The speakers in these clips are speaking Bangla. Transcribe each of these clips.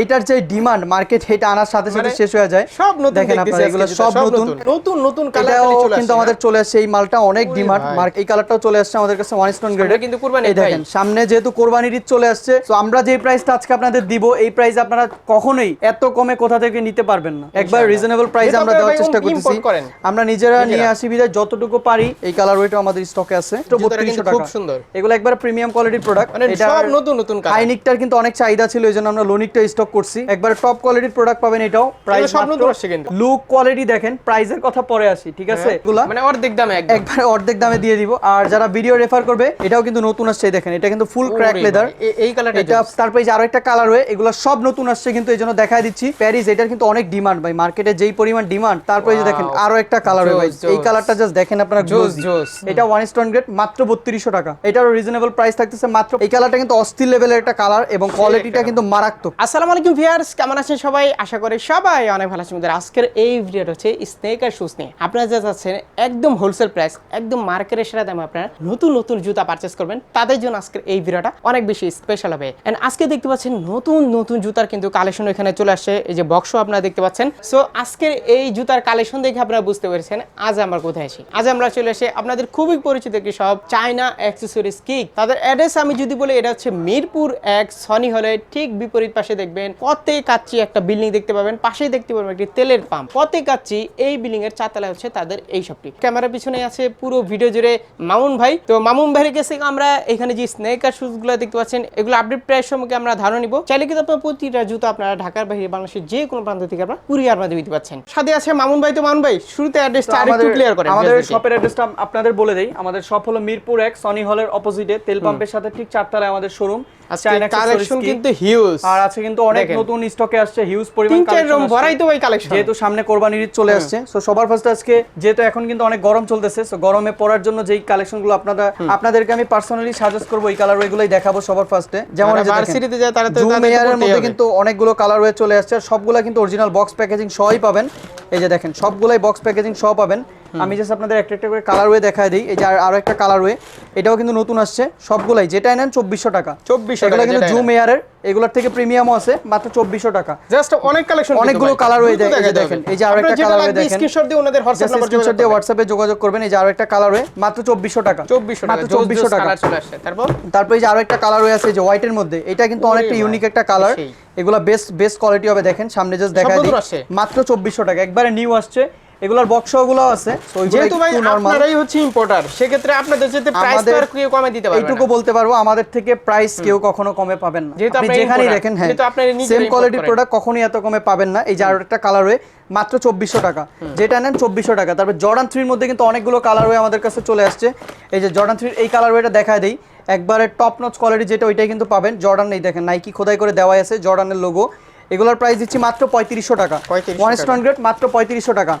এইটার যে ডিমান্ড মার্কেট এটা আনার সাথে সাথে মানে শেষ হয়ে যায়। সব নতুন দেখেন আপনারা এগুলো সব নতুন। নতুন। নতুন কালার চলে কিন্তু আমাদের চলে আসছে এই মালটা অনেক ডিমান্ড ভাই। মার্ক এই কালারটাও চলে আসছে আমাদের কাছে ওয়ান স্টোন গ্রেডের কিন্তু কুরবানির এই দেখেন সামনে যেহেতু কোরবানির ঈদ চলে আসছে তো আমরা যে প্রাইসটা আজকে আপনাদের দিব এই প্রাইস আপনারা কখনোই এত কমে কোথা থেকে নিতে পারবেন না। একবার রিজনেবল প্রাইস আমরা দেওয়ার চেষ্টা করতেছি। আমরা নিজেরা। নিয়ে আসি বিদায় যতটুকু পারি এই কালার ওইটা আমাদের স্টকে আছে। তো জুতাটা 3200 টাকা খুব সুন্দর। এগুলো একবার প্রিমিয়াম কোয়ালিটির প্রোডাক্ট মানে সব নতুন নতুন কালার হাইনিকটার কিন্তু অনেক চাহিদা ছিল এই জন্য আমরা লোনিকটা স্টক করছি। একবার টপ কোয়ালিটির প্রোডাক্ট পাবেন এটাও। প্রাইস কিন্তু। লুক কোয়ালিটি দেখেন প্রাইসের কথা পরে আসি ঠিক আছে? এগুলা মানে অর্ধেক দামে একদম। একবারে অর্ধেক দামে দিয়ে দিব। আর যারা ভিডিও রেফার করবে এটাও কিন্তু নতুন আসছে দেখেন এটা কিন্তু ফুল ক্র্যাক লেদার এই কালারটা এটা তারপরে যে আরও একটা কালার হয়ে এগুলো সব নতুন আসছে কিন্তু এই জন্য দেখাই দিচ্ছি। প্যারিস এটার কিন্তু অনেক ডিমান্ড ভাই মার্কেটে যেই পরিমাণ ডিমান্ড তারপরে যে দেখেন আরও একটা কালার হয়ে ভাই। এই। কালারটা জাস্ট দেখেন আপনারা জোস, জোস। এটা ওয়ান স্টোন গ্রেড মাত্র বত্রিশশো টাকা। এটারও রিজনেবল প্রাইস থাকতেছে মাত্র এই কালারটা কিন্তু অস্থির লেভেলের একটা কালার এবং কোয়ালিটিটা কিন্তু মারাত্মক। আসসালামু আলাইকুম ভিউয়ার্স, কেমন আছেন সবাই? আশা করি সবাই অনেক ভালো আছেন। আজকের এই ভিডিওটা হচ্ছে স্নেক আর শুজ নিয়ে। আপনারা যা যাচ্ছেন একদম হোলসেল প্রাইস একদম মার্কেটের সেরা দামে আপনারা নতুন নতুন জুতা পারচেস করবেন। তাদের জন্য আজকের এই ভিডিওটা অনেক বেশি স্পেশাল হবে। এন্ড আজকে দেখতে পাচ্ছেন নতুন নতুন জুতার কিন্তু কালেকশন এখানে চলে আসছে। এই যে বক্সও আপনারা দেখতে পাচ্ছেন। সো আজকের এই জুতার কালেকশন দেখে আপনারা বুঝতে পেরেছেন আজ আমরা কোথায় আছি। আজ আমরা চলে এসে আপনাদের খুবই পরিচিত একটি সব চায়না অ্যাক্সেসরিজ কিক তাদের অ্যাড্রেস আমি যদি বলি, এটা হচ্ছে মিরপুর এক সনি হলে ঠিক বিপরীত পাশে দেখবেন। পতে কাচ্চি একটা বিল্ডিং দেখতে পাবেন পাশেই দেখতে পাবেন একটি তেলের পাম্প পতে কাচ্চি এই বিল্ডিং এর চারতলায় হচ্ছে তাদের এই শপটি ক্যামেরার পিছনে আছে পুরো ভিডিও জুড়ে মামুন ভাই। তো মামুন ভাইয়ের কাছে আমরা এখানে যে স্নেকার শুজগুলো দেখতে পাচ্ছেন এগুলো আপডেট প্রাইস সম্পর্কে আমরা ধারণা নিব। চাইলে কিন্তু আপনার প্রতিটা জুতো আপনারা ঢাকার বাইরে বাংলাদেশের যে কোনো প্রান্ত থেকে আপনারা কুরিয়ার মাধ্যমে দিতে পাচ্ছেন। সাথে আছে মামুন ভাই। তো মামুন ভাই শুরুতে অ্যাড্রেসটা আরেকটু ক্লিয়ার করেন। আমাদের। শপের অ্যাড্রেসটা আপনাদের বলে দেই। আমাদের শপ হলো মিরপুর এক সনি হলের অপোজিটে তেল পাম্পের সাথে ঠিক চারতলায় আমাদের শোরুম কালেকশন কিন্তু হিউজ আর আছে কিন্তু অনেক নতুন স্টকে আসছে হিউজ পরিমাণ তিন চার collection ভরাই তো ভাই কালেকশন যেহেতু সামনে কোরবানির ঈদ চলে আসছে সো সবার ফার্স্ট আজকে যেহেতু এখন কিন্তু অনেক গরম চলতেছে সো গরমে পড়ার জন্য যেই আপনারা আপনাদেরকে আমি পার্সোনালি সাজেস্ট করব এই কালার দেখাবো সবার ফার্স্টে যেমন এই যে দেখেন, ভার্সিটিতে যায় তারা তো তাদের এর মধ্যে। কিন্তু অনেকগুলো কালার ওয়ে চলে আসছে আর সবগুলা কিন্তু অরিজিনাল বক্স প্যাকেজিং সহই পাবেন। এই যে দেখেন সবগুলাই বক্স প্যাকেজিং সহ পাবেন। আমি জাস্ট আপনাদের একটা একটা করে কালার ওয়ে দেখায় দিই। এই যে আর- একটা কালার ওয়ে এটাও কিন্তু নতুন আসছে। সবগুলাই যেটাই নেন চব্বিশশো টাকা। 2400 এগুলো টাকা কিন্তু জুম এয়ারের এগুলোর থেকে প্রিমিয়ামও আছে মাত্র চব্বিশশো টাকা। জাস্ট অনেক কালেকশন অনেকগুলো হয়ে যায়, দেখেন, এই যে আরও একটা colour হয়ে দেখেন। স্ক্রিনশট দিয়ে ওনাদের হোয়াটসঅ্যাপ নাম্বার স্ক্রিনশট দিয়ে হোয়াটসঅ্যাপে যোগাযোগ করবেন। এই যে আরও একটা কালার হয়ে মাত্র চব্বিশশো টাকা। 2400 টাকা। মাত্র চব্বিশশো টাকা। কালার তারপর? তারপরে এই যে আরও একটা কালার হয়ে আছে যে হোয়াইটের মধ্যে। এটা কিন্তু অনেকটা ইউনিক একটা কালার। এগুলা বেস্ট বেস্ট কোয়ালিটি হবে দেখেন। সামনে জাস্ট দিই। মাত্র চব্বিশশো টাকা। একবারে নিউ আসছে। এগুলার বক্সগুলো আছে যেহেতু ভাই আপনারাই হচ্ছে ইম্পোর্টার সেক্ষেত্রে আপনাদের যেতে প্রাইস আর কেউ কমে দিতে পারবে এইটুকু বলতে পারব আমাদের থেকে প্রাইস কেউ কখনো কমে পাবেন না। যেহেতু আপনি যেখানেই দেখেন হ্যাঁ সেম কোয়ালিটির প্রোডাক্ট কখনোই এত কমে পাবেন না। এই যে আরও একটা কালার হয়ে মাত্র চব্বিশশো টাকা। যেটা নেন চব্বিশশো টাকা। তারপর জর্ডান থ্রির মধ্যে কিন্তু অনেকগুলো কালার হয়ে আমাদের কাছে চলে আসছে। এই যে জর্ডান থ্রির এই কালার ওয়েটা দেখা দেই। একবারে টপ নচ কোয়ালিটি যেটা ওইটাই কিন্তু পাবেন। জর্ডান এই দেখেন নাইকি খোদাই করে দেওয়া আছে জর্ডানের লোগো এগুলোর প্রাইস দিচ্ছি মাত্র পঁয়ত্রিশশো টাকা। ওয়ান স্টোন গ্রেড মাত্র পঁয়ত্রিশশো টাকা।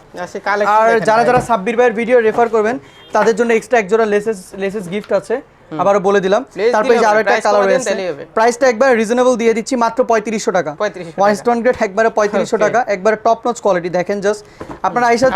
আর যারা যারা সাব্বির ভাইয়ের ভিডিও রেফার করবেন তাদের জন্য এক্সট্রা এক জোড়া লেসেস লেসেস গিফট আছে। আবারও বলে দিলাম। তারপরে যে আরও একটা কালার রয়েছে। প্রাইসটা একবার রিজনেবল দিয়ে দিচ্ছি মাত্র পঁয়ত্রিশশো টাকা। ওয়ান স্টোন গ্রেড একবারে পঁয়ত্রিশশো টাকা। একবারে টপ নচ কোয়ালিটি দেখেন জাস্ট আপনারা আইসা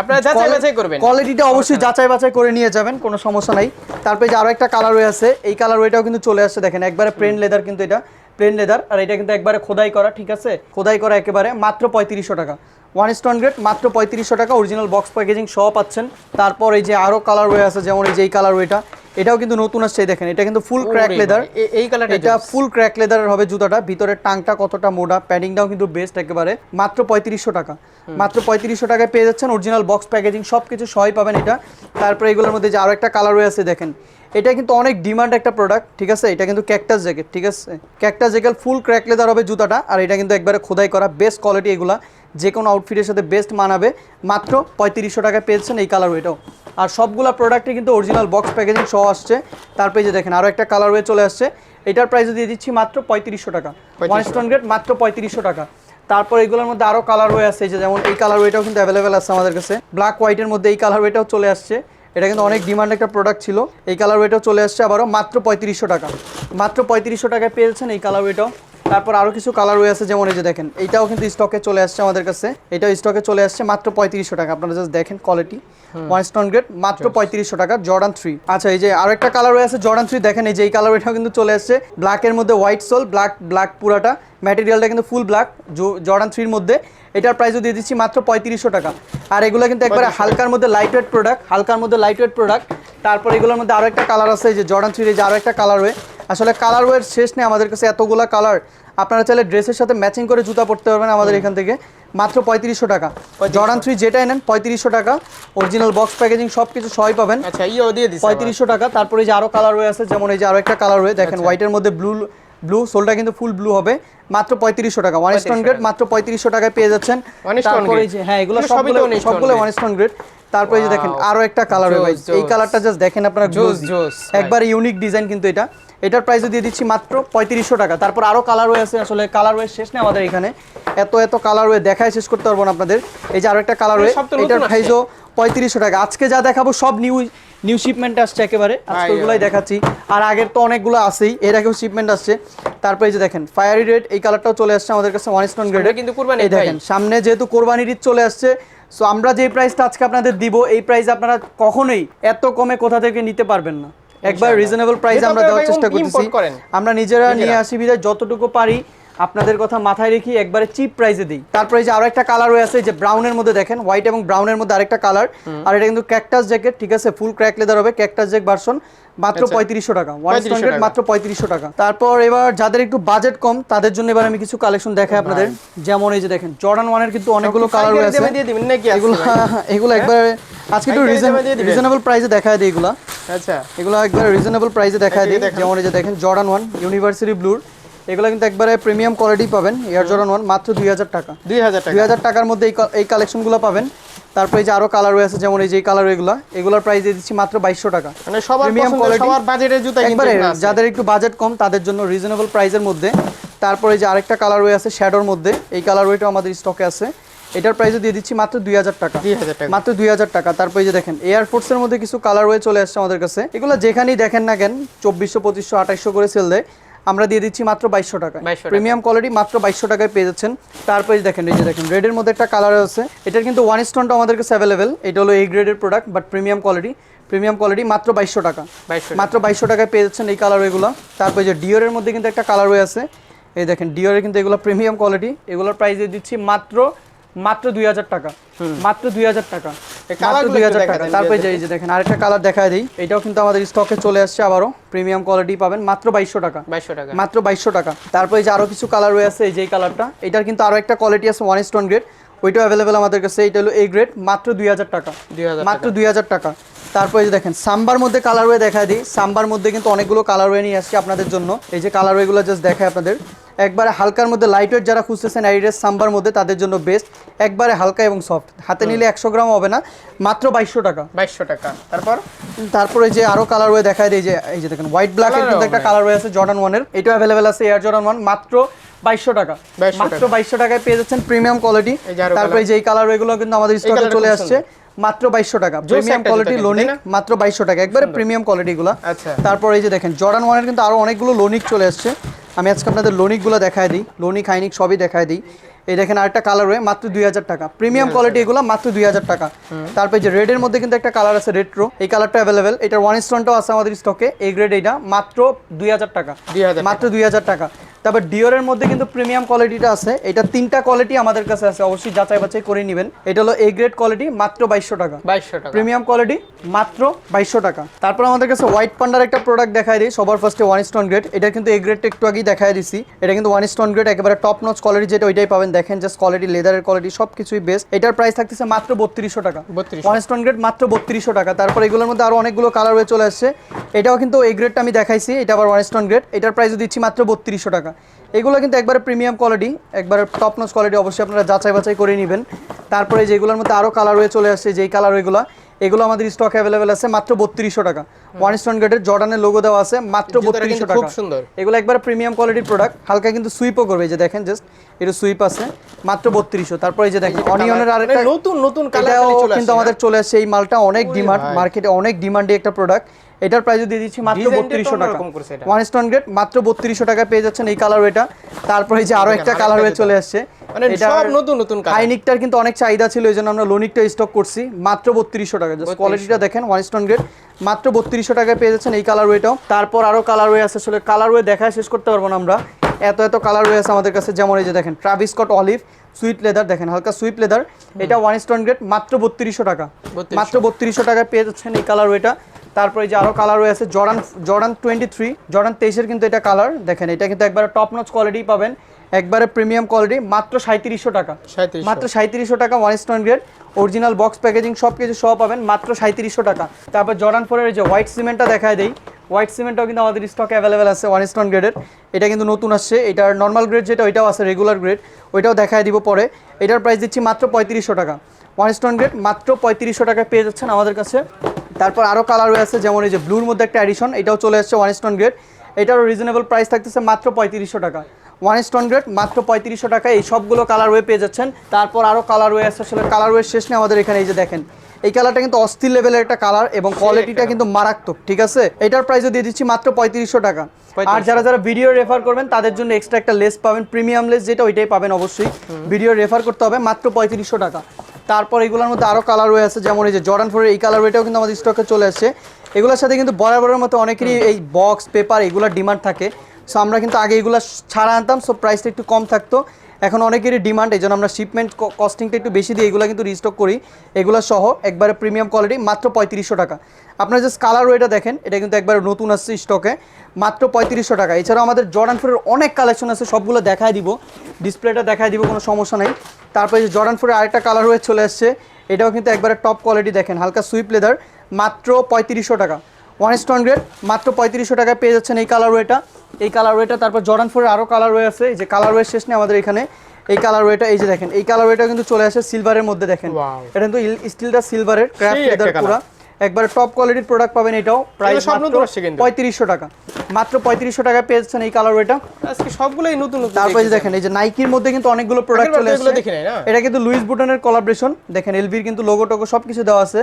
করবেন। কোয়ালিটিটা অবশ্যই যাচাই বাছাই করে নিয়ে যাবেন কোনো সমস্যা নাই। তারপরে যে আরও একটা কালার ওয়ে আছে এই কালার ওয়েটাও কিন্তু চলে আসছে দেখেন একবারে প্লেন লেদার কিন্তু এটা। প্লেন লেদার আর এটা কিন্তু একবারে খোদাই করা ঠিক আছে? খোদাই করা একেবারে মাত্র পঁয়ত্রিশশো টাকা। ওয়ান স্টোন গ্রেড মাত্র পঁয়ত্রিশশো টাকা অরিজিনাল বক্স প্যাকেজিং সহ পাচ্ছেন। তারপর এই যে আরও কালার ওয়ে আছে যেমন এই যে এই কালার ওয়েটা এটাও কিন্তু নতুন আসছে দেখেন এটা কিন্তু ফুল ক্র্যাক লেদার এই কালারটা এটা ফুল ক্র্যাক লেদারের হবে জুতাটা ভিতরের টাংটা কতটা মোটা প্যাডিংটাও কিন্তু বেস্ট একেবারে মাত্র পঁয়ত্রিশশো টাকা। মাত্র পঁয়ত্রিশশো টাকায় পেয়ে যাচ্ছেন অরিজিনাল বক্স প্যাকেজিং সব কিছু সহই পাবেন এটা। তারপরে এগুলোর মধ্যে যে আরও একটা কালার রয়ে আছে দেখেন এটা কিন্তু অনেক ডিমান্ড একটা প্রোডাক্ট ঠিক আছে? এটা কিন্তু ক্যাকটাস জ্যাকেট ঠিক আছে? Cactus jacket full crack leather হবে জুতাটা আর এটা কিন্তু একবারে খোদাই করা বেস্ট কোয়ালিটি এগুলা। যে কোনো আউটফিটের সাথে বেস্ট মানাবে। মাত্র পঁয়ত্রিশশো টাকায় পেয়েছেন এই কালার এটাও আর সবগুলা প্রোডাক্টে কিন্তু অরিজিনাল বক্স প্যাকেজিং সহ আসছে। তারপরে এই যে দেখেন আরও একটা কালার ওয়ে চলে আসছে। এটার প্রাইস দিয়ে দিচ্ছি মাত্র পঁয়ত্রিশশো টাকা। ওয়ান স্টোন গ্রেড মাত্র পঁয়ত্রিশশো টাকা। তারপর এগুলোর মধ্যে আরও কালার ওয়ে আছে যে যেমন এই কালার ওয়েটাও কিন্তু অ্যাভেলেবেল আছে আমাদের কাছে। ব্ল্যাক হোয়াইটের মধ্যে এই কালার ওয়েটাও চলে আসছে। এটা কিন্তু অনেক ডিমান্ড একটা প্রোডাক্ট ছিল। এই কালার ওয়েটাও চলে আসছে আবারও মাত্র পঁয়ত্রিশশো টাকা। মাত্র পঁয়ত্রিশশো টাকায় পেয়েছেন এই কালার ওয়েটাও তারপর আরও কিছু কালার রয়ে আছে যেমন এই যে দেখেন এইটাও কিন্তু স্টকে চলে আসছে আমাদের কাছে। এটাও স্টকে চলে আসছে মাত্র পঁয়ত্রিশশো টাকা। আপনারা জাস্ট দেখেন কোয়ালিটি ওয়ান স্টোন গ্রেড মাত্র পঁয়ত্রিশশো টাকা জর্ডান থ্রি আচ্ছা এই যে আরও একটা কালার রয়ে আছে জর্ডান থ্রি দেখেন এই যে এই কালার এটাও কিন্তু চলে আসছে। ব্ল্যাকের মধ্যে হোয়াইট সোল ব্ল্যাক ব্ল্যাক পুরাটা। ম্যাটেরিয়ালটা কিন্তু ফুল ব্ল্যাক জর্ডান থ্রির মধ্যে। এটার প্রাইসও দিয়ে দিচ্ছি মাত্র পঁয়ত্রিশশো টাকা। আর এগুলো কিন্তু একবারে হালকার মধ্যে লাইট ওয়েট প্রোডাক্ট হালকার মধ্যে লাইট ওয়েট প্রোডাক্ট তারপর এগুলোর মধ্যে আরও একটা কালার আছে যে জর্ডান থ্রির যে আরও একটা কালার ওয়ে। আসলে কালার ওয়ের শেষ নেই আমাদের কাছে এতগুলো কালার আপনারা চাইলে ড্রেসের সাথে ম্যাচিং করে জুতা পরতে পারবেন আমাদের এখান থেকে। মাত্র পঁয়ত্রিশশো টাকা। জর্ডান থ্রি যেটাই নেন পঁয়ত্রিশশো টাকা। অরিজিনাল বক্স প্যাকেজিং সব কিছু সবাই পাবেন। আচ্ছা ইও দিয়ে দিছে পঁয়ত্রিশশো টাকা। তারপরে যে আরও কালার রয়ে আছে যেমন এই যে আরও একটা কালার রয়ে দেখেন হোয়াইটের মধ্যে ব্লু ব্লু সোলটা কিন্তু ফুল ব্লু হবে। মাত্র পঁয়ত্রিশশো টাকা। ওয়ান স্টোন গ্রেড মাত্র পঁয়ত্রিশশো টাকায় পেয়ে যাচ্ছেন। তারপরে হ্যাঁ এগুলো সবগুলো সবগুলো ওয়ান স্টোন গ্রেড তারপরে যে দেখেন আরও একটা কালার ভাই এই কালারটা জাস্ট দেখেন আপনারা জোস, জোস, একবার ইউনিক ডিজাইন কিন্তু এটা। এটার প্রাইসও দিয়ে দিচ্ছি মাত্র পঁয়ত্রিশশো টাকা। তারপর আরও কালার রয়ে আছে আসলে কালার রয়ে শেষ নেই আমাদের এখানে। এত এত কালার রয়ে দেখায় শেষ করতে পারব না আপনাদের। এই যে আরও একটা কালার নতুন এটার প্রাইসও পঁয়ত্রিশশো টাকা। আজকে যা দেখাবো সব নিউ নিউ শিপমেন্ট আসছে একেবারে। আজকে ভাই, দেখাচ্ছি। আর আগের তো অনেকগুলো আছেই এর আগেও শিপমেন্ট আসছে। তারপরে যে দেখেন ফায়ারি রেড এই কালারটাও চলে আসছে আমাদের কাছে ওয়ান স্টোন গ্রেডের কিন্তু কুরবানির এই দেখেন সামনে যেহেতু কোরবানির ঈদ চলে আসছে সো আমরা যে প্রাইসটা আজকে আপনাদের দিব এই প্রাইস আপনারা কখনোই এত কমে কোথা থেকে নিতে পারবেন না। একবার রিজনেবল প্রাইস আমরা দেওয়ার চেষ্টা করছি করতেছি। আমরা নিজেরা নিয়ে। আসি বিধায় যতটুকু পারি আপনাদের কথা মাথায় রেখে একবারে চিপ প্রাইসে দিই। তারপরে যে আরও একটা কালার রয়ে আছে যে ব্রাউনের মধ্যে দেখেন হোয়াইট এবং ব্রাউনের মধ্যে আরেকটা কালার আর এটা কিন্তু ক্যাকটাস জ্যাকেট ঠিক আছে? ফুল ক্র্যাক লেদার হবে ক্যাকটাস জ্যাক ভার্সন মাত্র আচ্ছা। পঁয়ত্রিশশো টাকা। ওয়ান 3500 টাকা। মাত্র পঁয়ত্রিশশো টাকা। তারপর এবার যাদের একটু বাজেট কম তাদের জন্য এবার আমি কিছু কালেকশন দেখাই আপনাদের। যেমন এই যে দেখেন জর্ডান ওয়ানের কিন্তু অনেকগুলো কালার রয়েছে এগুলো? এগুলো একবার আজকে একটু রিজনেবল প্রাইসে দেখায় দিই এগুলা। আচ্ছা। এগুলো একবার রিজনেবল প্রাইসে দেখায় দিই। যেমন এই যে দেখেন জর্ডান ওয়ান ইউনিভার্সিটি ব্লুর এগুলো কিন্তু একবারে প্রিমিয়াম কোয়ালিটি পাবেন এয়ার জর্ডান ওয়ান মাত্র দুই হাজার টাকা। দুই হাজার টাকা। দুই হাজার টাকার মধ্যে এই কালেকশনগুলো পাবেন। তারপরে যে আরও কালার রয়েছে যেমন এই যে কালার এগুলো এগুলোর প্রাইস দিয়ে দিচ্ছি মাত্র বাইশশো টাকা। মানে সবার পছন্দের quality। সবার বাজেটের জুতা একবারে যাদের একটু বাজেট কম তাদের জন্য রিজনেবল প্রাইসের মধ্যে। তারপরে যে আরেকটা কালার ওয়ে আছে শ্যাডোর মধ্যে এই কালার ওয়েটাও আমাদের স্টকে আছে। এটার প্রাইসও দিয়ে দিচ্ছি মাত্র দুই হাজার টাকা। 2000 টাকা। মাত্র দুই হাজার টাকা। তারপরে যে দেখেন এয়ারফোর্সের মধ্যে কিছু কালার ওয়ে চলে আসছে আমাদের কাছে। এগুলো যেখানেই দেখেন না কেন চব্বিশশো পঁচিশশো আঠাইশশো করে সেল দেয়। আমরা দিয়ে দিচ্ছি মাত্র বাইশশো টাকা প্রিমিয়াম কোয়ালিটি মাত্র বাইশশো টাকায় পেয়ে যাচ্ছেন। তারপরে দেখেন এই যে দেখেন রেডের মধ্যে একটা কালার আছে। এটার কিন্তু ওয়ান স্টোনটা আমাদের কাছে অ্যাভেলেবেল এটা হলো এই গ্রেডের product but premium quality premium quality মাত্র বাইশশো টাকা। মাত্র বাইশশো টাকায় পেয়ে যাচ্ছেন এই কালার এগুলো। তারপরে যে ডিওরের মধ্যে কিন্তু একটা কালার ওয়ে আছে। এই দেখেন ডিওরের কিন্তু এগুলো প্রিমিয়াম কোয়ালিটি এগুলোর প্রাইস দিয়ে দিচ্ছি মাত্র মাত্র দুই হাজার টাকা। মাত্র দুই হাজার টাকা। মাত্র দুই হাজার টাকা। তারপরে দুই যে দেখেন আরেকটা কালার দেখায় দিই। এটাও কিন্তু আমাদের স্টকে চলে আসছে আবারও। প্রিমিয়াম কোয়ালিটি পাবেন মাত্র বাইশশো টাকা। বাইশশো টাকা। মাত্র বাইশশো টাকা। তারপরে যে আরও কিছু কালার রয়েছে এই যে এই কালারটা এটার কিন্তু আরও একটা কোয়ালিটি আছে ওয়ান স্টোন গ্রেড ওইটাও অ্যাভেলেবেল আমাদের কাছে এটা হলো গ্রেড মাত্র দুই হাজার টাকা। 2000 মাত্র দুই হাজার টাকা। তারপরে যে দেখেন সাম্বার মধ্যে কালার ওয়ে দেখায় দিই। সাম্বার মধ্যে কিন্তু অনেকগুলো কালার ওয়ে নিয়ে আসছি আপনাদের জন্য। এই যে কালার ওয়েগুলো জাস্ট দেখায় আপনাদের। একবারে হালকার মধ্যে লাইট ওয়েট যারা খুঁজতেছেন অ্যাডিডাস সাম্বার মধ্যে তাদের জন্য বেস্ট একবারে হালকা এবং সফট হাতে নিলে একশো গ্রাম হবে না মাত্র বাইশশো টাকা। বাইশশো টাকা। তারপর? তারপরে যে আরও কালার ওয়ে দেখায় দিই যে এই যে দেখেন হোয়াইট ব্ল্যাক কিন্তু একটা কালার ওয়ে আছে জর্ডান ওয়ানের এটাও অ্যাভেলেবেল আছে এয়ার জর্ডান ওয়ান মাত্র বাইশশো টাকা। মাত্র বাইশশো টাকায় পেয়ে যাচ্ছেন প্রিমিয়াম কোয়ালিটি এই তারপরে যে এই কালার ওয়েগুলো কিন্তু আমাদের স্টকে চলে আসছে। মাত্র বাইশশো টাকা। প্রিমিয়াম কোয়ালিটি লোনিক মাত্র বাইশশো টাকা। একবারে প্রিমিয়াম কোয়ালিটি গুলো। আচ্ছা। তারপর এই যে দেখেন জর্ডান ওয়ানের কিন্তু আরও অনেকগুলো লোনিক চলে আসছে। আমি আজকে আপনাদের লোনিকগুলো দেখায় দিই লোনিক হাইনিক সবই দেখায় দিই। এই দেখেন আরেকটা কালার রয়ে মাত্র দুই হাজার টাকা। প্রিমিয়াম কোয়ালিটি এগুলো মাত্র দুই হাজার টাকা। তারপরে যে রেডের মধ্যে কিন্তু একটা কালার আছে রেট্রো এই কালারটা অ্যাভেলেবেল এটার ওয়ান স্টোনটাও আছে আমাদের স্টকে এই গ্রেড এটা মাত্র দুই হাজার টাকা। 2000 মাত্র দুই হাজার টাকা। তারপর ডিওরের মধ্যে কিন্তু প্রিমিয়াম কোয়ালিটিটা আছে। এটা তিনটা কোয়ালিটি আমাদের কাছে আছে। অবশ্যই যাচাই বাছাই করে নেবেন। এটা হলো এ গ্রেড কোয়ালিটি মাত্র বাইশশো টাকা। বাইশশো টাকা। প্রিমিয়াম কোয়ালিটি মাত্র বাইশশো টাকা। তারপর আমাদের কাছে হোয়াইট পান্ডার একটা প্রোডাক্ট দেখায় দিই। সবার ফার্স্টে ওয়ান স্টোন গ্রেড এটা কিন্তু এই গ্রেডটা একটু আগেই দেখায় দিছি। এটা কিন্তু ওয়ান স্টোন গ্রেড একেবারে টপ নচ কোয়ালিটি যেটা ওইটাই পাবেন। দেখেন জাস্ট কোয়ালিটি লেদারের কোয়ালিটি সব কিছুই বেস্ট এটার প্রাইস থাকতেছে মাত্র বত্রিশশো টাকা। 3200 ওয়ান স্টোন গ্রেড মাত্র বত্রিশশো টাকা। তারপর এগুলোর মধ্যে আরও অনেকগুলো কালার হয়ে চলে আসছে। এটাও কিন্তু এই গ্রেডটা আমি দেখাইছি এটা আবার ওয়ান স্টোন গ্রেড এটার প্রাইস দিচ্ছি মাত্র বত্রিশশো টাকা। এগুলো কিন্তু একবারে প্রিমিয়াম কোয়ালিটি একবারে টপ নচ কোয়ালিটি অবশ্যই আপনারা যাচাই বাছাই করে নেবেন। তারপরে যেগুলোর মধ্যে আরও কালার হয়ে চলে আসছে যেই কালার ওইগুলো এগুলো আমাদের স্টক অ্যাভেলেবেল আছে মাত্র বত্রিশশো টাকা। ওয়ান স্টোন গেটের জর্ডানের লোগো দেওয়া আছে মাত্র বত্রিশশো কিন্তু খুব টাকা। সুন্দর। এগুলো একবার প্রিমিয়াম কোয়ালিটির প্রোডাক্ট হালকা কিন্তু সুইপও করবে যে দেখেন জাস্ট এটা সুইপ আছে মাত্র বত্রিশশো। তারপর এই যে দেখেন অনিয়নের আরেকটা মানে নতুন নতুন কালার কিন্তু আমাদের চলে আসছে এই মালটা অনেক ডিমান্ড মার্কেটে অনেক ডিমান্ডি একটা প্রোডাক্ট এটার প্রাইস দিয়ে দিচ্ছি মাত্র বত্রিশশো টাকা। ওয়ান স্টোন গ্রেড মাত্র বত্রিশশো টাকা পেয়ে যাচ্ছেন এই কালার এটা তারপরে যে আরও একটা কালার হয়ে চলে আসছে। মানে সব নতুন নতুন কালার হাইনিকটার কিন্তু অনেক চাহিদা ছিল এই জন্য আমরা লোনিকটা স্টক করছি। মাত্র বত্রিশশো টাকা জাস্ট কোয়ালিটিটা দেখেন ওয়ান স্টোন গ্রেড মাত্র বত্রিশশো টাকায় পেয়ে যাচ্ছেন এই কালার ওয়েটাও তারপর আরও কালার ওয়ে আছে আসলে কালার ওয়ে দেখায় শেষ করতে পারব না আমরা। এত এত কালার ওয়ে আছে আমাদের কাছে। যেমন এই যে দেখেন Travis Scott olive suede leather দেখেন হালকা সুইট লেদার এটা ওয়ান স্টোন গ্রেড মাত্র বত্রিশশো টাকা। মাত্র বত্রিশশো টাকায় পেয়ে যাচ্ছেন এই কালার ওয়েটা তারপরে যে আরও কালার রয়েছে Jordan Jordan twenty three Jordan তেইশের কিন্তু এটা কালার দেখেন এটা কিন্তু একবারে টপ নচ কোয়ালিটি পাবেন। একবারে প্রিমিয়াম কোয়ালিটি মাত্র সাঁত্রিশশো টাকা। মাত্র সাঁত্রিশশো টাকা one stone grade original box packaging সব কিছু সহ পাবেন মাত্র সাঁত্রিশশো টাকা। তারপর জর্ডান ফোরের যে হোয়াইট সিমেন্টটা দেখায় দেই। হোয়াইট সিমেন্টটাও কিন্তু আমাদের স্টক অ্যাভেলেবেল আছে ওয়ান স্টোন গ্রেডের এটা কিন্তু নতুন আসছে। এটার নর্মাল গ্রেড যেটা, ওইটাও আছে রেগুলার গ্রেড ওইটাও দেখায় দিব পরে। এটার প্রাইস দিচ্ছি মাত্র পঁয়ত্রিশশো টাকা। ওয়ান স্টোন গ্রেড মাত্র পঁয়ত্রিশশো টাকায় পেয়ে যাচ্ছেন আমাদের কাছে। তারপর আরও কালার আছে যেমন এই যে ব্লুর মধ্যে একটা অ্যাডিশন এটাও চলে আসছে ওয়ান স্টোন গ্রেড এটারও রিজনেবল প্রাইস থাকতেছে মাত্র পঁয়ত্রিশশো টাকা। ওয়ান স্টোন গ্রেড মাত্র পঁয়ত্রিশশো টাকা এই সবগুলো কালার ওয়ে পেয়ে যাচ্ছেন। তারপর আরও কালার ওয়ে আছে, আসলে কালার ওয়ে শেষ নেই আমাদের এখানে, এই যে দেখেন। এই কালারটা কিন্তু অস্থির লেভেলের একটা কালার এবং কোয়ালিটিটা কিন্তু মারাত্মক ঠিক আছে? এটার প্রাইসও দিয়ে দিচ্ছি মাত্র পঁয়ত্রিশশো টাকা। আর যারা যারা ভিডিও রেফার করবেন তাদের জন্য এক্সট্রা একটা লেস পাবেন প্রিমিয়াম লেস যেটা ওইটাই পাবেন অবশ্যই। ভিডিও রেফার করতে হবে মাত্র পঁয়ত্রিশশো টাকা। তারপর এগুলোর মধ্যে আরও কালার ওয়ে আছে যেমন এই যে জর্ডান ফোরের এই কালার ওয়েটাও কিন্তু আমাদের স্টকে চলে আসছে। এগুলোর সাথে কিন্তু বরাবরের মতো অনেকেরই এই বক্স পেপার এগুলোর ডিমান্ড থাকে। সো আমরা কিন্তু আগে এগুলো ছাড়া আনতাম সো প্রাইসটা একটু কম থাকতো। এখন অনেকেরই ডিমান্ড, এই জন্য আমরা শিপমেন্ট কস্টিংটা একটু বেশি দিয়ে এগুলো কিন্তু রিস্টক করি। এগুলো সহ একবারে প্রিমিয়াম কোয়ালিটি মাত্র পঁয়ত্রিশশো টাকা। আপনার জাস্ট কালার ওয়েটা দেখেন, এটা কিন্তু একবারে নতুন আসছে স্টকে মাত্র পঁয়ত্রিশশো টাকা। এছাড়াও আমাদের জর্ডান ফোরের অনেক কালেকশন আছে, সবগুলো দেখায় দিব। ডিসপ্লেটা দেখায় দিব, কোনো সমস্যা নাই। তারপরে যে জর্ডান ফোরের আরেকটা কালার ওয়ে চলে আসছে, এটাও কিন্তু একবারে টপ কোয়ালিটি দেখেন, হালকা সুইপ লেদার মাত্র পঁয়ত্রিশশো টাকা। ওয়ান স্টোন গ্রেড মাত্র পঁয়ত্রিশশো টাকায় পেয়ে যাচ্ছেন এই কালার ওয়েটা এই কালার ওয়েটা তারপর জর্ডান ফোরের আরও কালার ওয়ে আছে এই যে কালার ওয়ে শেষ নেই আমাদের এখানে। এই কালার ওয়েটা এই যে দেখেন এই কালার ওয়েটা কিন্তু চলে আসে সিলভারের মধ্যে দেখেন। এটা কিন্তু স্টিলটা সিলভারের ক্র্যাফট লেদার পুরা। একবারে টপ কোয়ালিটির প্রোডাক্ট পাবেন এটাও প্রাইস। পঁয়ত্রিশশো টাকা। মাত্র পঁয়ত্রিশশো টাকায় পেয়ে যাচ্ছেন এই কালার ওয়েটা আজকে সবগুলোই নতুন নতুন তারপরে যে দেখেন এই যে নাইকির মধ্যে কিন্তু অনেকগুলো প্রোডাক্ট চলে আসছে? এটা কিন্তু লুইস বুটনের কোলাবরেশন দেখেন এলভির কিন্তু লোগো টোগো সব কিছু দেওয়া আছে।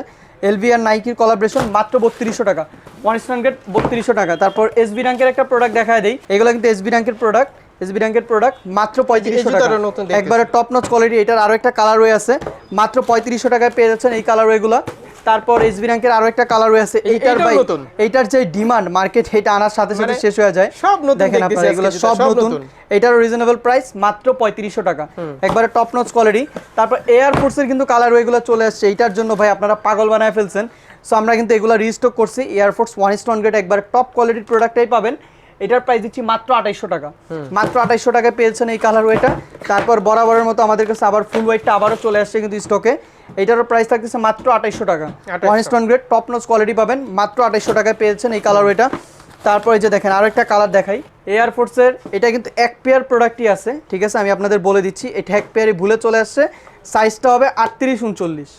এলভি আর নাইকির কলাবরেশন মাত্র বত্রিশশো টাকা। ওয়ান স্ট্যান্ডার্ড বত্রিশশো টাকা। তারপর এস এসবি র্যাঙ্কের একটা প্রোডাক্ট দেখা দেয় এগুলো কিন্তু এস এসবি র্যাঙ্কের প্রোডাক্ট এস এসবি র্যাঙ্কের প্রোডাক্ট মাত্র পঁয়ত্রিশশো টাকা। নতুন একবারে টপ নচ কোয়ালিটি এটার আরও একটা কালার ওয়ে আছে। মাত্র পঁয়ত্রিশশো টাকায় পেয়ে যাচ্ছেন এই কালার ওয়েগুলো তারপর এসবি র্যাঙ্কের আরও একটা কালার ওয়ে আছে এইটার ভাই এইটার যে ডিমান্ড মার্কেট এটা আনার সাথে সাথে মানে শেষ হয়ে যায়। সব নতুন দেখেন আপনারা এগুলো সব নতুন। এটারও রিজনেবল প্রাইস মাত্র পঁয়ত্রিশশো টাকা। একবারে টপ নচ কোয়ালিটি তারপর এয়ার ফোর্সের কিন্তু কালার ওয়েগুলো চলে আসছে এইটার জন্য ভাই আপনারা পাগল বানায় ফেলছেন। সো আমরা কিন্তু এগুলো রিস্টক করছি। Air force one stone grade একবারে টপ কোয়ালিটির প্রোডাক্টটাই পাবেন। এটার প্রাইস দিচ্ছি মাত্র আঠাইশশো টাকা। মাত্র আঠাইশশো টাকায় পেয়েছেন এই কালার ওয়েটা তারপর বরাবরের মতো আমাদের কাছে আবার ফুল ওয়েটটা আবারও চলে আসছে কিন্তু স্টকে এটারও প্রাইস থাকতেছে মাত্র আঠাইশশো টাকা। 2800 one stone grade top notch quality পাবেন মাত্র আঠাইশশো টাকায় পেয়েছেন এই কালার ওয়েটা তারপরে যে দেখেন আরও একটা কালার দেখাই। এয়ার ফোর্সের এটা কিন্তু এক পেয়ার প্রোডাক্টই আছে ঠিক আছে? আমি আপনাদের বলে দিচ্ছি এটা এক পেয়ারই ভুলে চলে আসছে। সাইজটা হবে আটত্রিশ উনচল্লিশ।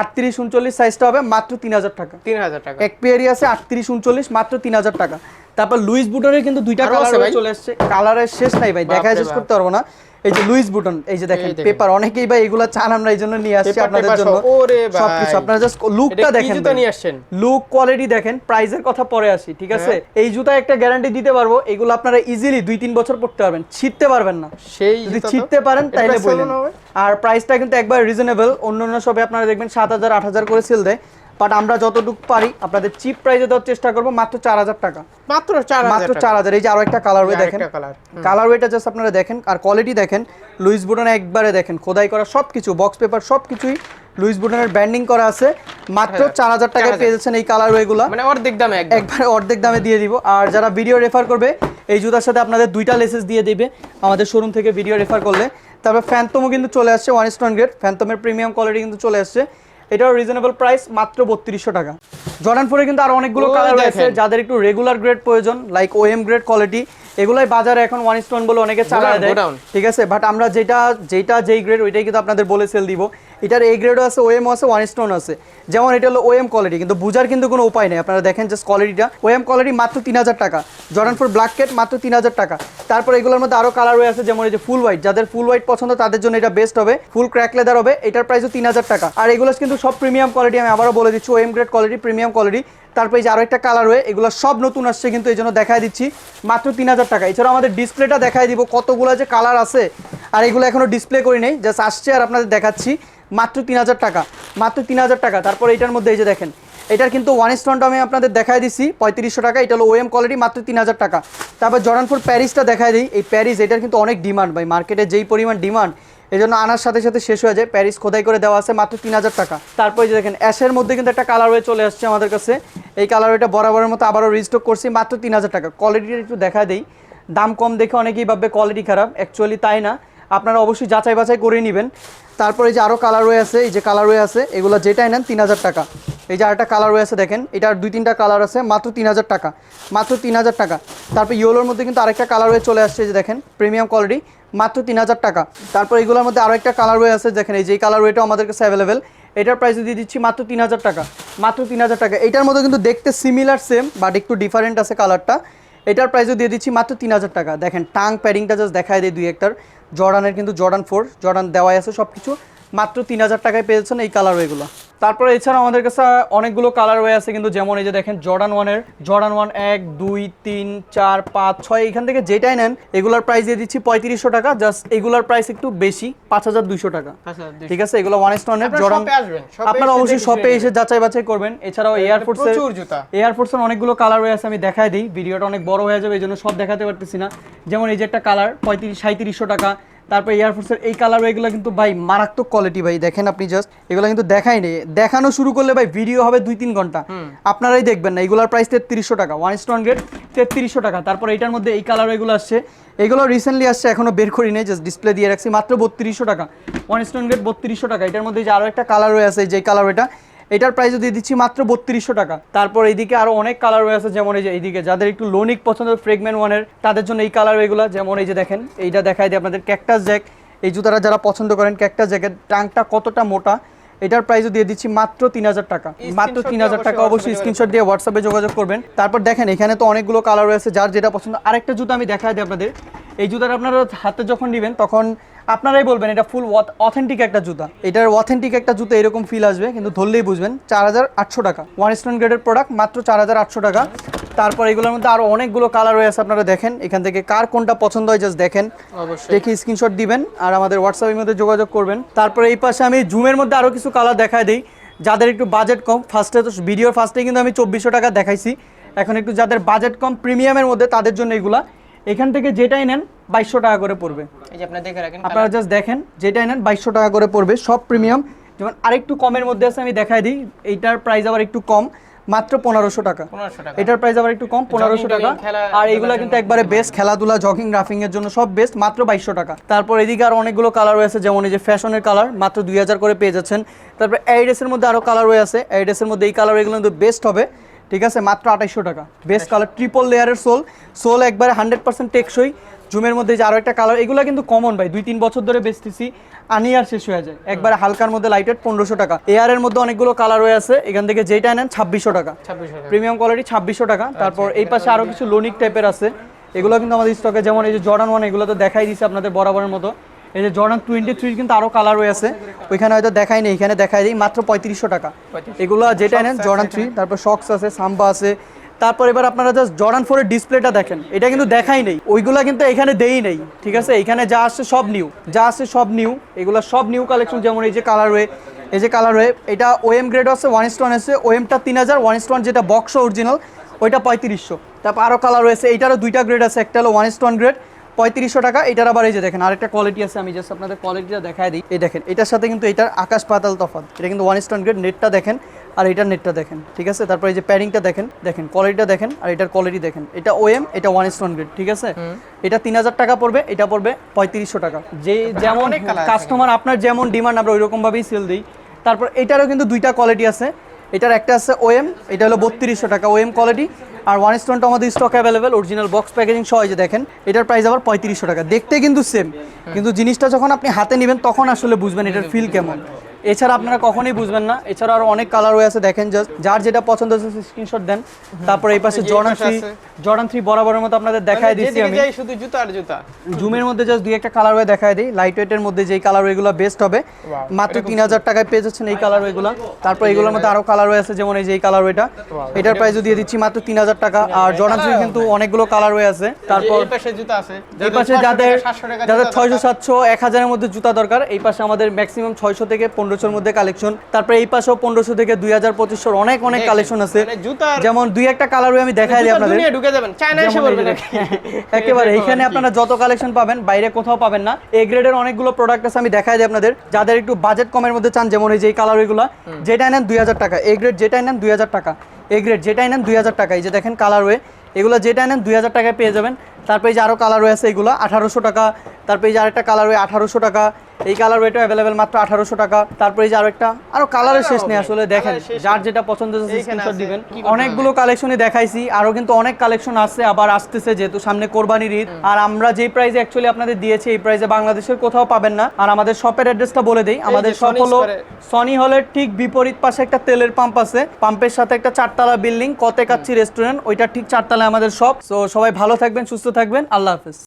আটত্রিশ উনচল্লিশ সাইজটা হবে মাত্র তিন হাজার টাকা। তিন হাজার টাকা। এক পেয়ারই আছে আটত্রিশ উনচল্লিশ মাত্র তিন হাজার টাকা। তারপর লুইস বুটনের কিন্তু দুইটা কালার চলে আসছে কালারের শেষ নাই ভাই বাপরে শেষ করতে পারব না। এই যে লুইস বুটন এই যে দেখেন পেপার অনেকেই ভাই এগুলো চান আমরা এই জন্য নিয়ে আসছি আপনাদের জন্য। ওরে ভাই। সবকিছু আপনারা জাস্ট লুকটা দেখেন জুতা নিয়ে আসছেন? লুক কোয়ালিটি দেখেন প্রাইজের কথা পরে আসি ঠিক আছে? হ্যাঁ। এই জুতা একটা গ্যারান্টি দিতে পারব এগুলো আপনারা ইজিলি দুই তিন বছর পড়তে পারবেন ছিটতে পারবেন না। সেই যদি ছিটতে পারেন বললেন হবে? আর প্রাইসটা কিন্তু একবার রিজনেবল অন্য অন্য সবে আপনারা দেখবেন সাত হাজার আট হাজার করে সেল দেয়। বাট আমরা যতটুকু পারি আপনাদের চিপ প্রাইসে দেওয়ার চেষ্টা করব মাত্র চার হাজার টাকা। মাত্র চার মাত্র চার হাজার। এই যে আরও একটা কালার ওয়ে দেখেন। কালার ওয়েটা জাস্ট আপনারা দেখেন। আর কোয়ালিটি দেখেন। লুইস বুটনে একবারে দেখেন খোদাই করা সব কিছু বক্স পেপার সব কিছুই লুইস বুটনের ব্যান্ডিং করা আছে। মাত্র চার হাজার। টাকায় 4,000 পেয়ে যাচ্ছেন এই কালার ওয়েগুলা মানে অর্ধেক দামে একবারে অর্ধেক দামে দিয়ে দিব। আর যারা ভিডিও রেফার করবে এই জুতার সাথে আপনাদের দুইটা লেসেস দিয়ে দিবে। আমাদের শোরুম থেকে ভিডিও রেফার করলে। তারপর ফ্যান্টমও কিন্তু চলে আসছে ওয়ান স্টোন গ্রেড ফ্যান্টমের প্রিমিয়াম কোয়ালিটি কিন্তু চলে আসছে। এটাও রিজনেবল প্রাইস মাত্র বত্রিশশো টাকা। জর্ডান ফোরে কিন্তু আর অনেকগুলো কালার রয়েছে যাদের একটু রেগুলার গ্রেড প্রয়োজন লাইক ওএম গ্রেড কোয়ালিটি এগুলাই বাজারে এখন ওয়ান স্টোন বলে অনেকে চালায় দেয়। ঠিক আছে? বাট আমরা যেটা যেটা যেই গ্রেড ওইটাই কিন্তু আপনাদের বলে সেল দিব। এটার এ গ্রেডও আছে ওএম আছে ওয়ান স্টোন আছে। যেমন এটা হলো ওএম কোয়ালিটি কিন্তু বুঝার কিন্তু কোনো উপায় নেই। আপনারা দেখেন জাস্ট কোয়ালিটিটা ওএম কোয়ালিটি মাত্র তিন হাজার টাকা। জর্ডান ফোর ব্ল্যাক কেট মাত্র তিন হাজার টাকা। তারপর এগুলোর মধ্যে আরও কালার রয়ে আছে, যেমন এই যে ফুল হোয়াইট যাদের ফুল হোয়াইট পছন্দ, তাদের জন্য এটা বেস্ট হবে। ফুল ক্র্যাক লেদার হবে, এটার প্রাইসও তিন হাজার টাকা। আর এগুলো কিন্তু সব প্রিমিয়াম কোয়ালিটি আমি আবারও বলে দিচ্ছি OM grade quality premium quality তারপর যে আরও একটা কালার হয়ে, এগুলো সব নতুন আসছে কিন্তু এই জন্য দেখাই দিচ্ছি। মাত্র তিন হাজার টাকা। এছাড়াও আমাদের ডিসপ্লেটা দেখাই দিব, কতগুলো যে কালার আছে। আর এগুলো এখনও ডিসপ্লে করি নেই জাস্ট আসছে আর আপনাদের দেখাচ্ছি। মাত্র তিন হাজার টাকা, মাত্র তিন হাজার টাকা। তারপর এটার মধ্যে এই যে দেখেন, এটার কিন্তু ওয়ান স্টোনটা আমি আপনাদের দেখাই দিছি, পঁয়ত্রিশশো টাকা, এটা হলো ওএম কোয়ালিটি মাত্র তিন হাজার টাকা। তারপর জর্ডানপুর প্যারিসটা দেখায় দিই, এই প্যারিস এটার কিন্তু অনেক ডিমান্ড ভাই মার্কেটে যেই পরিমাণ ডিমান্ড এই জন্য আনার সাথে সাথে শেষ হয়ে যায় প্যারিস খোদাই করে দেওয়া আছে, মাত্র তিন হাজার টাকা। তারপরে যে দেখেন অ্যাশের মধ্যে কিন্তু একটা কালার হয়ে চলে আসছে আমাদের কাছে, এই কালার এটা বরাবরের মতো আবারও রিস্টক করছি, মাত্র তিন হাজার টাকা। কোয়ালিটিটা একটু দেখা দেই, দাম কম দেখে অনেকেই ভাববে কোয়ালিটি খারাপ অ্যাকচুয়ালি তাই না। আপনারা অবশ্যই যাচাই বাছাই করে নেবেন। তারপরে যে আরও কালার রয়ে আছে, এই যে কালার রয়ে আছে, এগুলো যেটাই নেন তিন হাজার টাকা। এই যে আরেকটা কালার রয়ে আছে, দেখেন, এটার দুই তিনটা কালার আছে, মাত্র তিন হাজার টাকা, মাত্র তিন হাজার টাকা। তারপর ইয়েলোর মধ্যে কিন্তু আরেকটা কালার হয়ে চলে আসছে যে দেখেন প্রিমিয়াম কোয়ালিটি মাত্র তিন হাজার টাকা। তারপর এগুলোর মধ্যে আরও একটা কালার রয়ে আছে, দেখেন, এই যে কালার ওয়েটাও আমাদের কাছে অ্যাভেলেবেল এটার প্রাইস দিয়ে দিচ্ছি মাত্র তিন হাজার টাকা, মাত্র তিন হাজার টাকা। এটার মধ্যে কিন্তু দেখতে সিমিলার সেম বাট একটু ডিফারেন্ট আছে কালারটা এটার প্রাইসও দিয়ে দিচ্ছি মাত্র তিন হাজার টাকা। দেখেন টাং প্যাডিংটা জাস্ট দেখায় দেয় দুই একটার। জর্ডানের কিন্তু জর্ডান ফোর জর্ডান দেওয়াই আছে সব কিছু মাত্র তিন হাজার টাকায় পেয়েছেন এই কালার এগুলো তারপরে এছাড়া আমাদের কাছে অনেকগুলো কালার ওয়ে আছে কিন্তু যেমন এই যে দেখেন জর্ডান ওয়ানের জর্ডান ওয়ান এক দুই তিন চার পাঁচ ছয় এখান থেকে যেটাই নেন এগুলার প্রাইস দিয়ে দিচ্ছি পঁয়ত্রিশশো টাকা জাস্ট এগুলার প্রাইস একটু বেশি পাঁচ হাজার দুইশো টাকা। ঠিক আছে এগুলো ওয়ান স্টোনের জর্ডান আপনারা অবশ্যই শপে এসে যাচাই বাছাই করবেন। এছাড়াও এয়ারফোর্সের প্রচুর জুতা। এয়ারফোর্সের অনেকগুলো কালার হয়ে আছে আমি দেখাই দিই ভিডিওটা অনেক বড় হয়ে যাবে এই জন্য সব দেখাতে পারতেছি না। যেমন এই যে একটা কালার পঁয়ত্রিশ সাঁত্রিশশো টাকা তারপর এয়ারফোর্সের এই কালার এগুলো কিন্তু ভাই মারাত্মক কোয়ালিটি ভাই। দেখেন আপনি জাস্ট এগুলো কিন্তু দেখাই নেই। দেখানো শুরু করলে ভাই ভিডিও হবে দুই তিন ঘণ্টা আপনারাই দেখবেন না এগুলোর প্রাইস তেত্রিশশো টাকা ওয়ান স্টোন গ্রেড তেত্রিশশো টাকা। তারপর এটার মধ্যে এই কালার এগুলো আসছে। এগুলো রিসেন্টলি আসছে এখনও বের করি নেই জাস্ট ডিসপ্লে দিয়ে রাখছি। মাত্র বত্রিশশো টাকা ওয়ান স্টোন গ্রেড বত্রিশশো টাকা। এটার মধ্যে যে আরও একটা কালার রয়ে আছে যে কালার এটা এটার প্রাইসও দিয়ে দিচ্ছি মাত্র বত্রিশশো টাকা। তারপর এইদিকে আরও অনেক কালার রয়েছে যেমন এই যে এইদিকে যাদের একটু লোনিক পছন্দ ফ্রেগমেন্ট ওয়ানের তাদের জন্য এই কালার এগুলো যেমন এই যে দেখেন এইটা দেখাই দিই আপনাদের ক্যাকটাস জ্যাক এই জুতাটা যারা পছন্দ করেন ক্যাকটাস জ্যাকের টাংটা কতটা মোটা এটার প্রাইসও দিয়ে দিচ্ছি মাত্র তিন হাজার টাকা। মাত্র তিন হাজার টাকা অবশ্যই স্ক্রিনশট দিয়ে হোয়াটসঅ্যাপে যোগাযোগ করবেন। তারপর দেখেন এখানে তো অনেকগুলো কালার রয়েছে যার যেটা পছন্দ আরেকটা জুতা আমি দেখাই দিই আপনাদের। এই জুতাটা আপনারা হাতে যখন নেবেন তখন আপনারাই বলবেন এটা ফুল অথেন্টিক একটা জুতা। এটার অথেন্টিক একটা জুতা এরকম ফিল আসবে কিন্তু ধরলেই বুঝবেন চার হাজার আটশো টাকা। ওয়ান স্টোন গ্রেডের প্রোডাক্ট মাত্র চার হাজার আটশো টাকা। তারপর এগুলোর মধ্যে আরও অনেকগুলো কালার রয়েছে আপনারা দেখেন। এখান থেকে কার কোনটা পছন্দ হয় জাস্ট দেখেন। অবশ্যই। দেখে স্ক্রিনশট দিবেন আর আমাদের হোয়াটসঅ্যাপের মধ্যে যোগাযোগ করবেন। তারপরে এই পাশে আমি জুমের মধ্যে আরও কিছু কালার দেখাই দিই। যাদের একটু বাজেট কম ফার্স্টে তো ভিডিওর ফার্স্টে কিন্তু আমি চব্বিশশো টাকা দেখাইছি। এখন একটু যাদের বাজেট কম প্রিমিয়ামের মধ্যে তাদের জন্য এগুলা। এখান থেকে যেটাই নেন বাইশশো টাকা করে পড়বে। এই যে আপনি দেখে রাখেন আপনারা জাস্ট দেখেন যেটাই নেন বাইশশো টাকা করে পড়বে সব প্রিমিয়াম যেমন আরেকটু কমের মধ্যে আছে আমি দেখাই দিই। এইটার প্রাইস আবার একটু কম মাত্র পনেরোশো টাকা। এটার প্রাইস আবার একটু কম পনেরোশো টাকা। আর এগুলা কিন্তু একবারে বেস্ট খেলাধুলা জগিং রাফিং এর জন্য সব বেস্ট মাত্র বাইশশো টাকা। তারপর এদিকে আর অনেকগুলো কালার রয়েছে যেমন এই যে ফ্যাশনের কালার মাত্র দুই হাজার করে পেয়ে যাচ্ছেন। তারপর এর মধ্যে আরও কালার রয়েছে। এর মধ্যে এই কালার এগুলো কিন্তু বেস্ট হবে। ঠিক আছে? মাত্র আঠাইশশো টাকা। বেস্ট কালার ট্রিপল লেয়ারের সোল সোল একবারে হান্ড্রেড পার্সেন্ট টেকসই। জুমের মধ্যে যে আরও একটা কালার এগুলো কিন্তু কমন ভাই। দুই তিন বছর ধরে বেচতেছি। আনি আর শেষ হয়ে যায়। একবারে হালকার মধ্যে লাইটেড পনেরোশো টাকা। এয়ার এর মধ্যে অনেকগুলো কালার হয়ে আছে। এখান থেকে যেটা নেন ছাব্বিশশো টাকা। প্রিমিয়াম কোয়ালিটি ছাব্বিশশো টাকা। তারপর এই পাশে আরও কিছু লোনিক টাইপের আছে। এগুলো কিন্তু আমাদের স্টকে যেমন এই যে জর্ডান ওয়ান এগুলো তো দেখাই দিছে আপনাদের বরাবরের মতো। এই যে জর্ডান টোয়েন্টি থ্রি কিন্তু আরও কালার রয়েছে। ওইখানে হয়তো দেখাই নেই এখানে দেখাই দিই মাত্র পঁয়ত্রিশশো টাকা। এগুলো যেটা নেন জর্ডান থ্রি তারপর শক্স আছে সাম্বা আছে। তারপর এবার আপনারা জাস্ট জর্ডান ফোরের ডিসপ্লেটা দেখেন। এটা কিন্তু দেখাই নেই। ওইগুলা কিন্তু এখানে দেই নেই ঠিক আছে? এখানে যা আসছে সব নিউ যা আসছে সব নিউ এগুলো সব নিউ কালেকশন যেমন এই যে কালার ওয়ে এই যে কালার ওয়ে এটা ওএম গ্রেড আছে ওয়ান স্টোন আছে। ওএমটা তিন হাজার ওয়ান স্টোন যেটা বক্স অরিজিনাল ওইটা পঁয়ত্রিশশো। তারপর আরও কালার রয়েছে এইটারও দুইটা গ্রেড আছে একটা হলো ওয়ান স্টোন গ্রেড পঁয়ত্রিশশো টাকা এটার আবার এই যে দেখেন আরেকটা কোয়ালিটি আছে আমি জাস্ট আপনাদের কোয়ালিটিটা দেখাই দিই। এই দেখেন এটার সাথে কিন্তু এটার আকাশ পাতাল তফাৎ। এটা কিন্তু ওয়ান স্টোন গ্রেড নেটটা দেখেন আর এটার নেটটা দেখেন ঠিক আছে? তারপর এই যে প্যাডিংটা দেখেন দেখেন কোয়ালিটিটা দেখেন আর এটার কোয়ালিটি দেখেন। এটা ওএম এটা ওয়ান স্টোন গ্রেড ঠিক আছে? এটা তিন হাজার টাকা পড়বে এটা পড়বে পঁয়ত্রিশশো টাকা। যে যেমন কাস্টমার আপনার যেমন ডিমান্ড আমরা ওই রকম ভাবেই সেল দিই। তারপর এটারও কিন্তু দুইটা কোয়ালিটি আছে। এটার একটা আছে ওএম এটা হলো বত্রিশশো টাকা। ওএম কোয়ালিটি আর ওয়ান স্টোনটা আমাদের stock available original box packaging সহ যে দেখেন, এটার প্রাইস আবার পঁয়ত্রিশশো টাকা। দেখতে কিন্তু সেম কিন্তু জিনিসটা যখন আপনি হাতে নেবেন, তখন আসলে বুঝবেন এটার ফিল কেমন। এছাড়া আপনারা কখনোই বুঝবেন না। এছাড়া আরও অনেক কালার হয়ে আছে দেখেন জাস্ট যার যেটা পছন্দ হচ্ছে স্ক্রিনশট দেন। তারপর এই পাশে জর্ডান থ্রি জর্ডান থ্রি বরাবরের মতো আপনাদের দেখায় মানে দিচ্ছি আমি। শুধু জুতা আর জুতা। জুমের মধ্যে জাস্ট দুই একটা কালার ওয়ে দেখায় দিই। লাইট ওয়েটের মধ্যে যেই কালার ওয়েগুলো বেস্ট হবে মাত্র তিন হাজার টাকায় পেয়ে যাচ্ছেন এই কালার ওয়েগুলো তারপর এগুলোর মধ্যে আরও কালার ওয়ে আছে যেমন এই যে এই কালার ওয়েটা এটার প্রাইসও দিয়ে দিচ্ছি মাত্র তিন হাজার টাকা। আর জর্ডান থ্রি কিন্তু অনেকগুলো কালার ওয়ে আছে। তারপর এই পাশে জুতা আছে। এই পাশে যাদের যাদের ছয়শো সাতশো এক হাজারের মধ্যে জুতা দরকার এই পাশে আমাদের ম্যাক্সিমাম ছয়শো থেকে পনেরোশোর মধ্যে কালেকশন তারপরে এই পাশেও পনেরোশো থেকে দুই হাজার পঁচিশশোর অনেক অনেক কালেকশন আছে। মানে যেমন দুই একটা কালার আমি দেখাই দিই আপনাদের। ঢুকে যাবেন। একেবারে এখানে আপনারা যত কালেকশন পাবেন বাইরে কোথাও পাবেন না। এ গ্রেডের অনেকগুলো প্রোডাক্ট আছে আমি দেখাই দিই আপনাদের। যাদের একটু বাজেট কমের মধ্যে চান যেমন এই যে কালার এগুলো যেটা নেন দুই হাজার টাকা। এ গ্রেড যেটাই নেন দুই হাজার টাকা। এ গ্রেড যেটাই নেন দুই হাজার টাকা। এই যে দেখেন কালার ওয়ে এগুলো যেটা নেন দুই হাজার টাকায় পেয়ে যাবেন। তারপরে যে আরও কালার আছে এগুলো আঠারোশো টাকা। তারপরে যে আরেকটা কালার ওয়ে আঠারোশো টাকা। এই কালার ওয়েটা অ্যাভেলেবেল মাত্র আঠারোশো টাকা। তারপরে এই যে আরেকটা আরও কালারের শেষ নেই আসলে দেখেন যার যেটা পছন্দ স্ক্রিনশট দিবেন। অনেকগুলো কালেকশনই দেখাইছি আরও কিন্তু অনেক কালেকশন আছে আবার আসতেছে যেহেতু সামনে কোরবানির ঈদ। আর আমরা যে প্রাইসে অ্যাকচুয়ালি আপনাদের দিয়েছি এই প্রাইসে বাংলাদেশের কোথাও পাবেন না। আর আমাদের শপের অ্যাড্রেসটা বলে দেই আমাদের শপ হলো সনি হলের ঠিক বিপরীত পাশে একটা তেলের পাম্প আছে। পাম্পের সাথে একটা চারতলা বিল্ডিং কতে কাচ্ছি রেস্টুরেন্ট ওইটা ঠিক চারতলায় আমাদের শপ সো সবাই ভালো থাকবেন সুস্থ থাকবেন আল্লাহ হাফেজ।